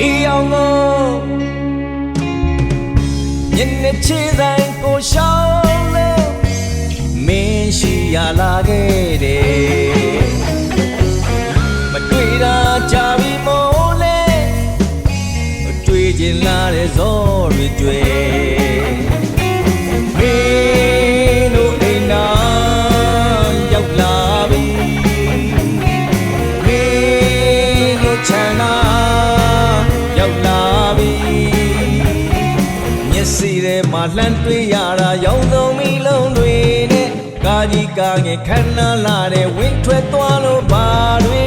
အောင်လို့ညနေချီတိုင်းကိုရှောင်းလို့မင်းရှိရလာခဲ့တယ်မတွေ့တာကြာပြီမို့လဲမတွေ့ခြင်းလာတဲ့ဇောတွေတွေ့ ထဲမှာလှမ်းတွေ့ရတာရောင်စုံမီလုံးတွေနဲ့ကာကြီးကာငယ်ခန္ဓာလာတဲ့ဝင်းထွက်သွားလို့ဘာတွေ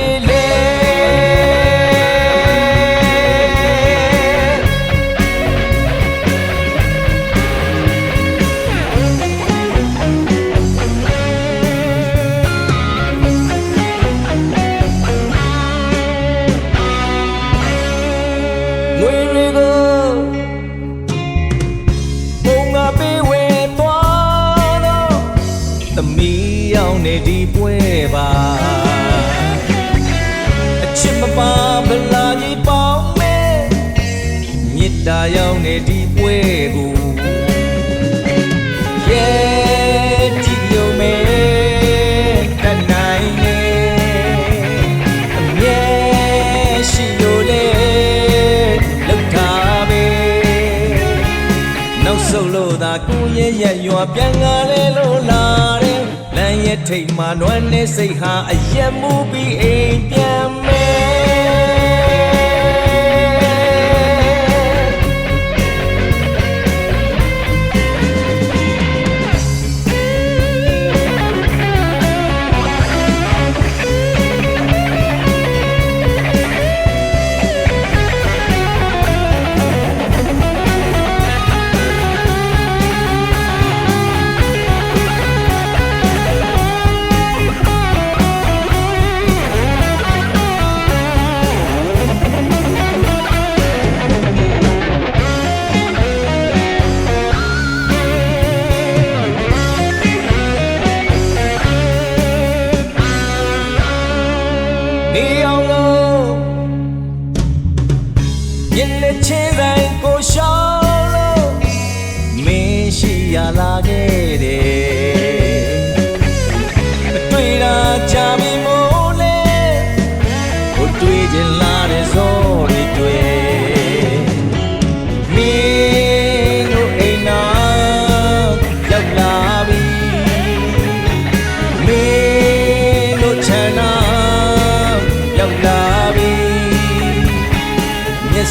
တာရောက်နေဒီပွဲကိုရဲ့ကြည့်ရုံမဲတတ်နိုင်လေအမြဲရှိလို့လေလောက်ထားပဲနောက်ဆုံးလို့သာကိုရဲ့ရက်ရွာပြန်လာလေလို့လာတယ်လမ်းရဲ့ထိတ်မှာနွမ်းနေစိတ်ဟာအရက်မူပြီးအိမ်ပြန်မယ် နေအောင်လို့ညနေချင်းတိုင်းကိုရှောင်းလို့မင်းရှိရလာခဲ့တယ်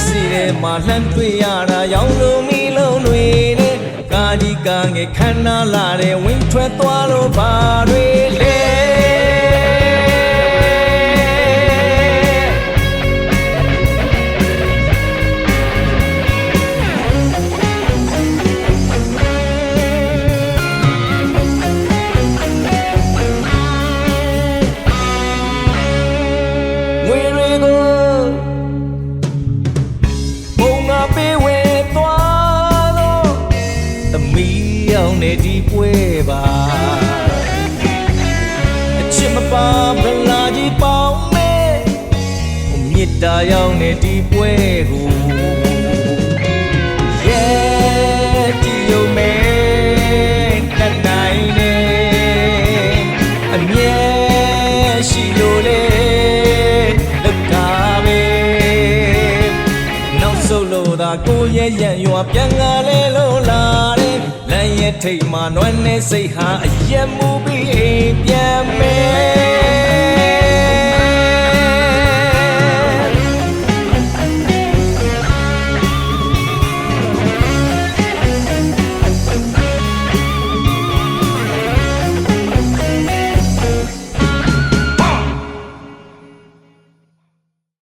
စိထဲမှာလှမ်းတွေ့ရတာရောင်လုံးမီလုံးတွေနဲ့ကာကြီးကာငယ်ခန္ဓာလာတဲ့ဝင်းထွက်သွားလို့ဘာတွေ ရောက်နေဒီပွဲပါအချစ်မပါဗလာကြီးပေါင်းမဲမြစ်တာရောက်နေဒီပွဲကို ကိုရဲ့ရံရွာပြန်လာလေလို့လာတယ်လမ်းရဲ့ထိတ်မှာနွမ်းနေစိတ်ဟာအရက်မူပြီးအိမ်ပြန်မယ်